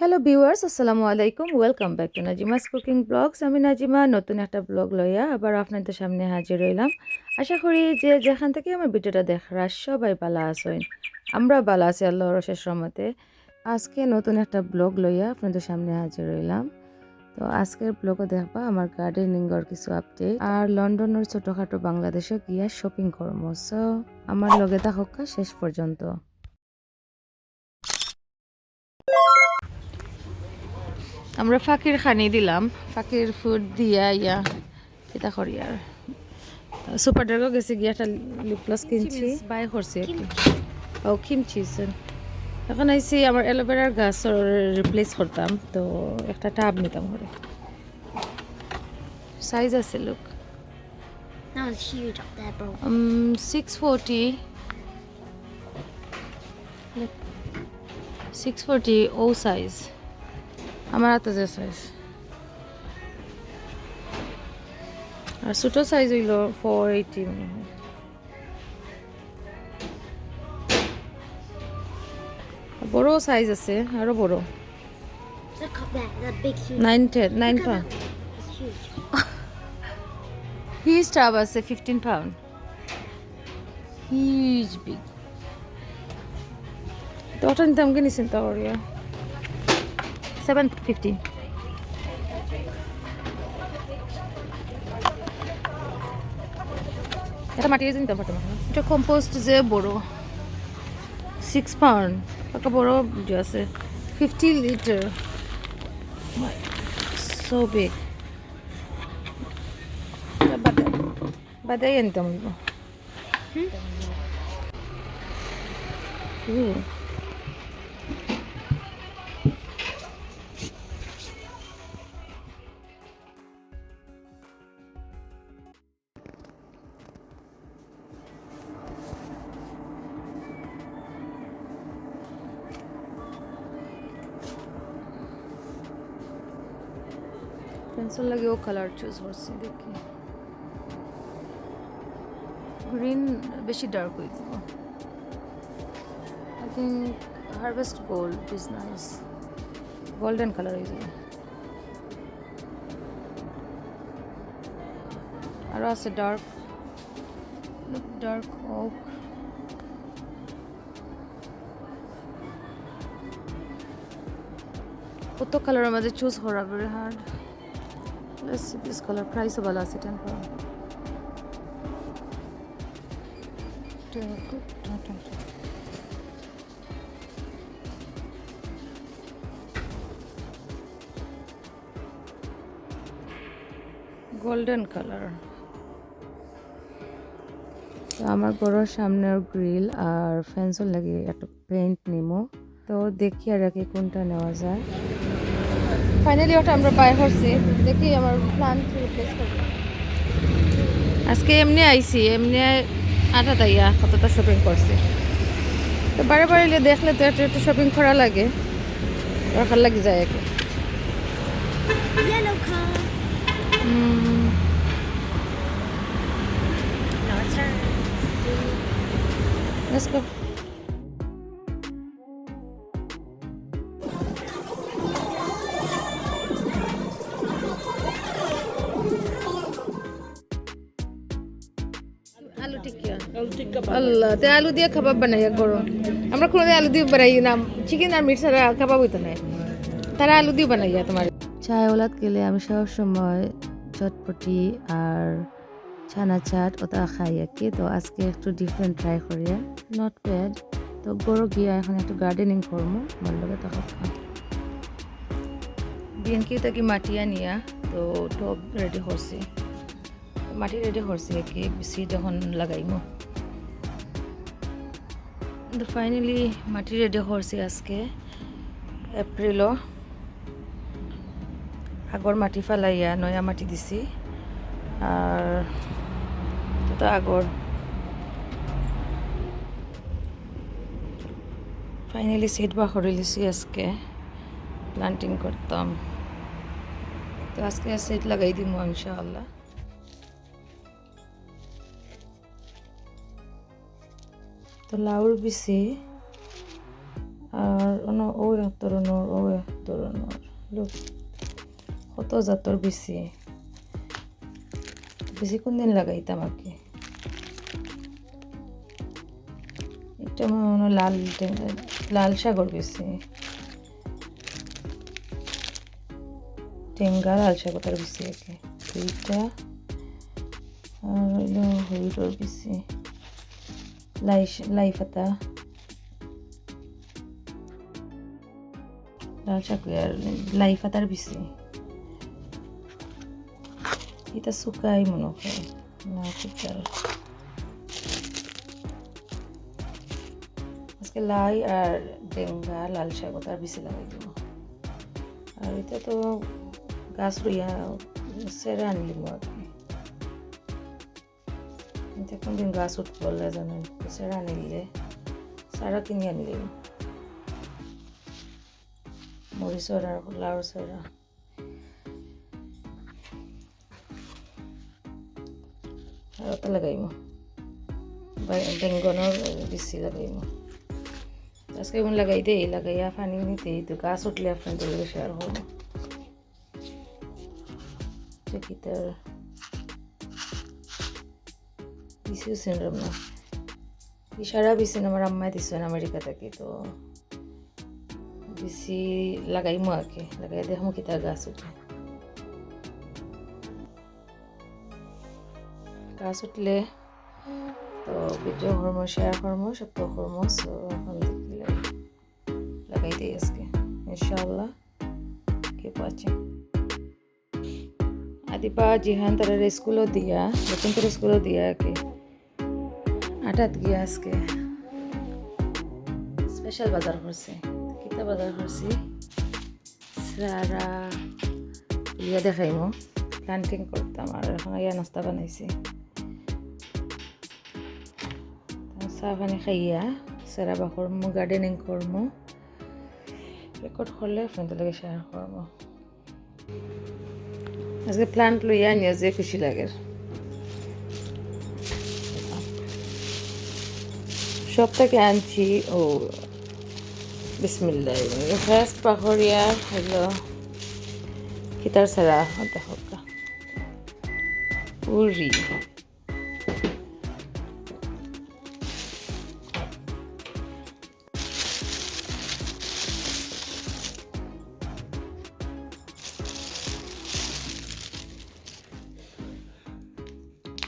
Hello viewers আসসালামু আলাইকুম welcome back to Najima's cooking blogs আমি নাজিমা নতুন একটা ব্লগ লইয়া আবার আপনাদের সামনে হাজির হইলাম। আশা করি যে যেখান থেকে আমার ভিডিওটা দেখরা সবাই ভালো আছেন। আমরা ভালো আছি আল্লাহর শেষ রহমতে। আজকে নতুন একটা ব্লগ লইয়া আপনাদের সামনে হাজির হইলাম। তো আজকের ব্লগে দেখবা আমার গার্ডেনিংয়ের কিছু আপডেট আর লন্ডনের ছোটখাটো বাংলাদেশে গিয়া শপিং করব। সো আমার লগে থাকা শেষ পর্যন্ত। আমরা ফাকির খানি দিলাম। ফাকির ফুড দিয়া ইয়া এটা করি আর। সুপার ড্রাগও গেছি গিয়া একটা লিপ কিনছি। বাই করছি আর কি ও কিমচি এখন আইসি আমার অ্যালোভেরার গাছ রিপ্লেস করতাম তো একটা টাব নিতাম ঘরে। সাইজ আছে look six forty six forty ও সাইজ আমার হাতে যে সাইজ আর ছোটো সাইজ হইল ফোর এইটি মনে হয়। বড় সাইজ আছে, আরও বড়. Nine nine pound. His tub আছে ফিফটিন পাউন্ড হিজ বিগ তো ওটা নিতে আমাকে নিছেন করিয়া সেভেন ফিফটি এটা মাটি নিতে পারতাম এটা কম্পোস্ট যে বড় সিক্স পাউন্ড একটা বড় যে আছে। ফিফটি লিটার সো বিগ বাদে বাদে আনতাম হুম। পেন্সিল লাগে, ও কালার চুজ করছি। দেখি। গ্রিন বেশি ডার্ক হয়ে দিব I think harvest gold is nice golden colour হয়ে যাবে। আরও আছে ডার্ক ডার্ক ওক কত কালারের মাঝে চুজ করা, very hard let's see this color price ভালো আছে 10 pound গোল্ডেন কালার আমার ঘরের সামনের গ্রিল আর ফেন্সও লাগে একটা পেইন্ট নিমো তো দেখি আর কি কোনটা নেওয়া যায়। ফাইনালি ওটা আমরা বাই করছি দেখি আমার প্ল্যান রিপ্লেস করব। আজকে এমনি আইছি এমনি আটা তাইয়া কতটা শপিং করছি। তো বারে বারে এলে দেখলে তো একটু একটু শপিং করা লাগে দরকার লাগে যায় একে let's go. আল্লাহ তে আলু দিয়ে খাবার বানাই গরম আমরা কোনোদিন আলু দিয়ে বানাই না। চিকেন আর মিট ছাড়া কাবাব হইতো না। তারা আলু দিয়ে বানাই তোমার। চায় ওলাদ গেলে আমি সব সময় চটপটি আর ছানা চাট ওটা খাই আর কি। তো আজকে একটু ডিফারেন্ট ট্রাই করিয়া নট ব্যাড তো গরু গিয়া এখন একটু গার্ডেনিং করব। আমার লগে তখন খাম বিয়ানকি তাকে মাটিয়া নিয়া তো টব রেডি করছি মাটি রেডি করছি আর কি বেশি যখন লাগাইমো। তো ফাইনালি মাটি রেডি করছি আজকে এপ্রিলও আগর মাটি ফেলাইয়া নয়া মাটি দিছি। আর আগর ফাইনালি সিট বা করে লিছি আজকে প্লান্টিং করতাম। তো আজকে সিট লাগাই দিব ইনশাআল্লাহ। তো লাউর বিচি আর অন্য ওই ধরনের ওই ধরনের লোক, কত জাতর বেশি বেশি কোন দিন লাগাইতাম আর কি এটা মনে হয় লাল লাল সাগর বেশি টেঙ্গা লাল সাগর বেশি আর কি দুইটা। আর হইল হইরোর বেশি লাই লাই পাতা লাল শাক লাই পাতার বেশি এটা শুকাই মনে হয় না আজকে লাই আর ডেঙ্গা লাল শাক তার বেশি লাগাই দিব আর এটা তো গাছ রইয়া সেরা আনলিম আর কি এতিয়া গাছ দিন গা জানো খুচেৰে আনিলে চাৰা কিনি আনিলে মৰিচৰ আৰু লাওৰ চেৰা আৰু এটা লগাইম বেংগনৰ বেছি লগাইম তাৰপিছত কেইবোৰ লগাই দেই লগাই ফানি নিদিয়ে এইটো গা চুটলে আপুনি দিলে চেয়াৰ হ'ল কিছু সিনড্রোম না। ইশারা বিছিন আমার আম্মাই দিছেন আমেরিকা থেকে, তো বেশি লাগাইমো আর কি লাগাই দেখমো কিতা গাছ উঠে। গাছ উঠলে তো ভিডিও করব শেয়ার করব সব তো করব সো এখন লাগাই দিই আজকে, ইনশাআল্লাহ keep watching আদিপা, জিহান তারা স্কুলও দিয়া, নতুন করে স্কুলও দিয়া কি আটাত গিয়া আজকে স্পেশাল বাজার করছে। কিতা বাজার করছি? সারা ইয়া দেখাইমো। প্লান্টিং করতাম আর এখন ইয়া নাস্তা বানাইছি। চাহ পানী খাইয়া সেরা বা করমু। গার্ডেনিং করমু করলে আপনাদের লগে শেয়ার করব আজকে প্লান্ট লইয়া নিয়ে যে খুশি লাগে। সব থেকে আনছি ও বিসমিল্লাহ ফার্স্ট পাহরিয়া হলো কিতার সারা দেখো উরি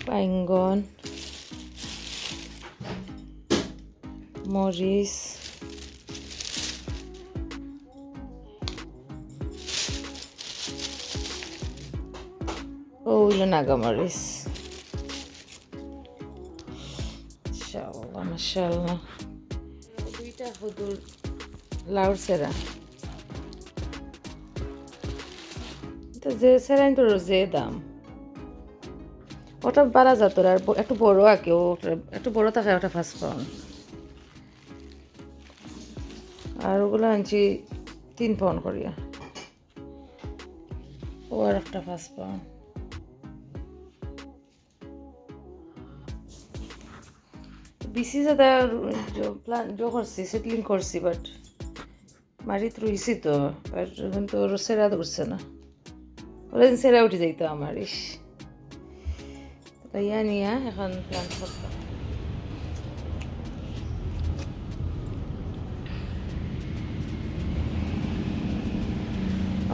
বাইঙ্গন মরিচ ওইলো নাগামরিচ মাশাআল্লাহ মাশাআল্লাহ দুইটা হুদুর। লাউর সেরা। তো যে সেরাইন তো যে দাম। ওটা বাড়া যেত আর একটু বড় আর কি একটু বড় থাকে ওটা ফার্স্ট পাউন্ড আর ওগুলো আনছি তিন পাউন্ড করিয়া। ও আর একটা ফার্স্ট পাউন্ড। বিসি যাতে প্ল্যান জো করছি সেটলিং করছি বাট মারিত রইছি তো বাট কিন্তু সেরা উঠছে না। ওরা সেরা উঠে যাইতো আমার, ইস। লইয়া নিয়া এখন প্ল্যান করতাম।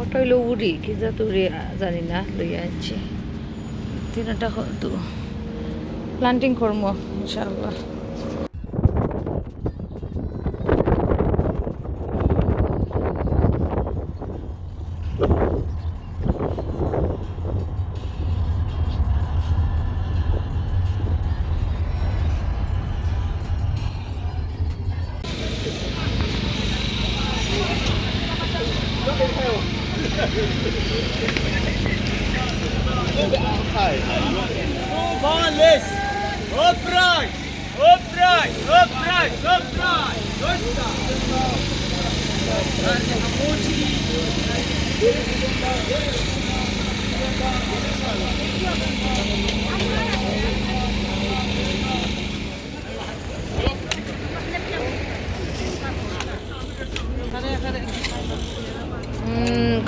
ওটা হইল উড়ি কি জাত উড়ি জানি না লইয়া আছি তিনটা প্লান্টিং করব ইনশাআল্লাহ। Колись! Обрай! Обрай! Обрай! Обрай! Точно!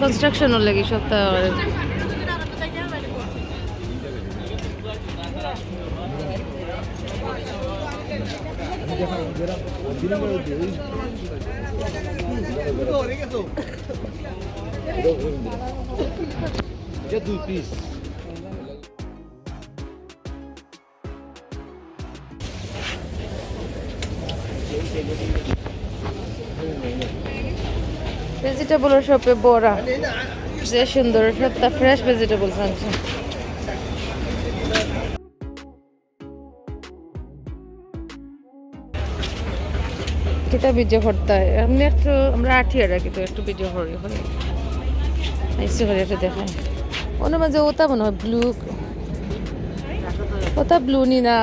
কনস্ট্রাকশনের লাগে সপ্তাহ ভেজিটেবলের শপে বড়া। যে সুন্দর সপ্তাহ ফ্রেশ ভেজিটেবলস আনছে কিতা ভিডিও করতে? হয় এমনি একটু, আমরা আঠিয়ে রাখি তো একটু ভিডিও করি, হলে। আইসি করে একটু দেখাই। অন্য মাঝে ওটা মনে হয় ব্লু ওটা ব্লু নি না,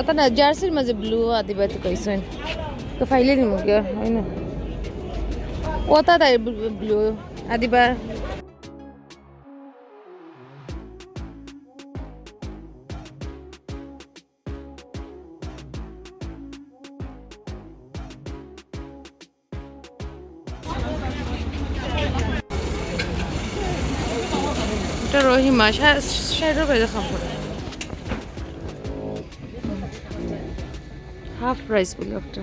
ওটা না জার্সির মাঝে ব্লু আদিবা তো কইছেন তো ফাইলে নিমু গিয়া, হয় না? ওটা তাই ব্লু আদিবা এটা রহিমা ষাট রুপে দেখাম পড়ে হাফ প্রাইস বলে একটা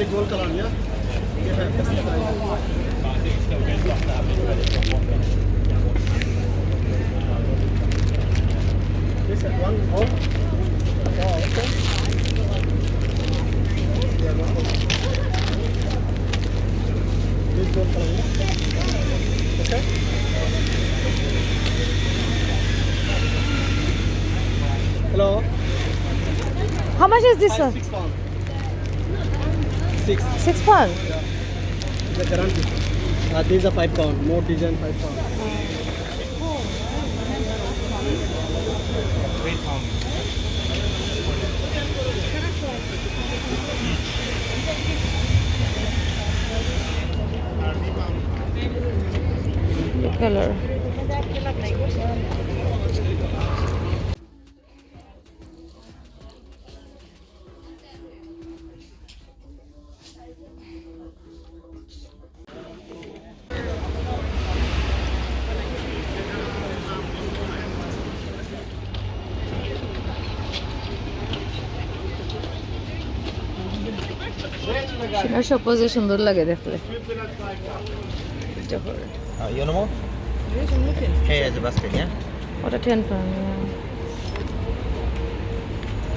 This one Hello. How much is this one? Six. Six pound. The guarantee. Uh, these are five pound. More design five pound. Blue color. Hey, as a basket, yeah? ওটা ten pound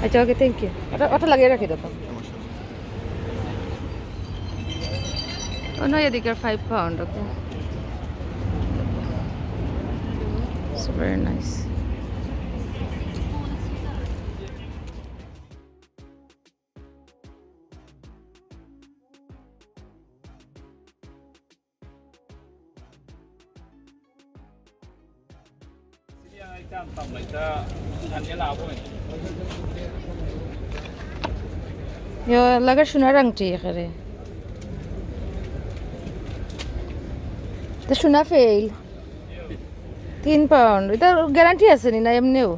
আচ্ছা okay thank you ওটা ওটা লাগিয়ে রাখি দেখো ও নয় এদিকে five pound okay It's very nice. Yo, লাগার সোনার আংটি এখানে তো সোনা ফেল তিন পাউন্ড এটা গ্যারান্টি আছে নি না এমনিও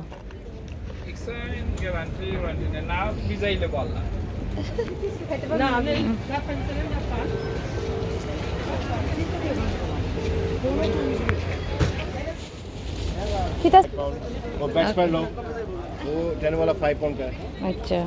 Examen garanti warranty na bizayle balla. কিতা वो बैक स्पाइर लो वो टेन वाला फाइव पाउंड का है আচ্ছা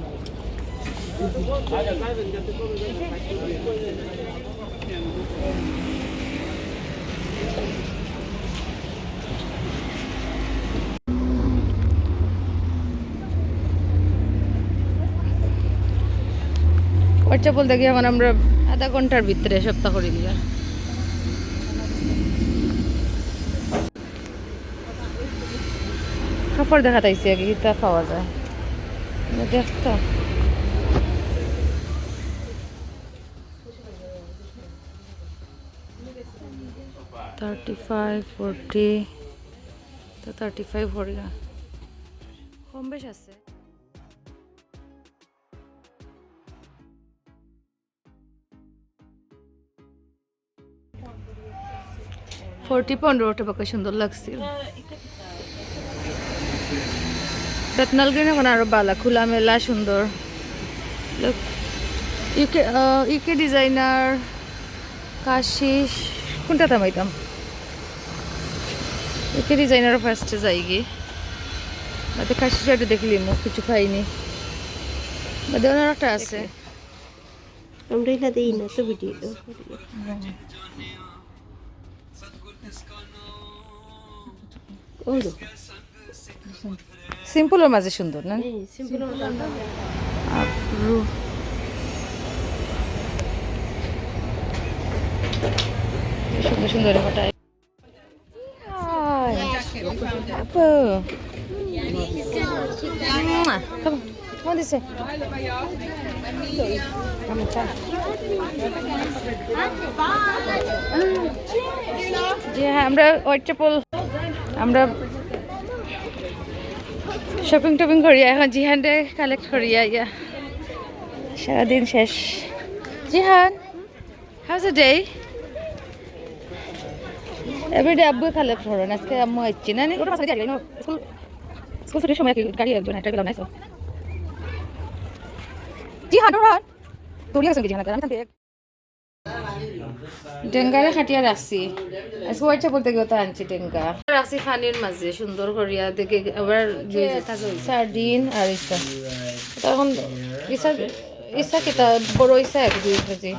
খরচা বলতে গিয়ে এখন আমরা আধা ঘন্টার ভিতরে সপ্তাহ করে দিলাম কাপড় দেখাতাইছি, আগে কিতা পাওয়া যায়। দেখতো। ফাইভ তো ফাইভ কম আছে। ফোরটি পনেরোটা বাকি সুন্দর লাগছিল। বেতনাল গ্রিন এখন আরও বালা খোলামেলা সুন্দর। ইউকে ইউকে ডিজাইনার কাশিস কোনটা থামাইতাম ইউকে ডিজাইনার ফার্স্টে যাই গিয়ে বাদে কাশিস একটা দেখলি মুখ কিছু পাইনি। বাদে ওনার একটা আছে। আমরা এটা দিই না তো ভিডিও। ওই সিম্পলের মাঝে সুন্দর না? সুন্দর সুন্দর. জি হ্যাঁ আমরা হোয়াইট চ্যাপল আমরা শপিং টপিং করিয়া এখন জিহানরে কালেক্ট করিয়া ইয়া সারাদিন শেষ। Jihan house a day everyday আব্বু কালেক্ট করেন আজকে আম্মু আসছি না স্কুল ছুটির সময় গাড়ি একজন একটা গেলাম না জিহান রোহান তোর গেছেন কি জিহান? আমি ডেঙ্গারে খাটিয়া রাখছি। আজকে ওয়াইটা বলতে গিয়ে আনছি ডেঙ্গা রাখছি পানির মাঝে সুন্দর করিয়া দেখে আবার সার্ডিন আর ইসা তখন ইসা ইসা কিতা বড় ইসা এক দুই কেজি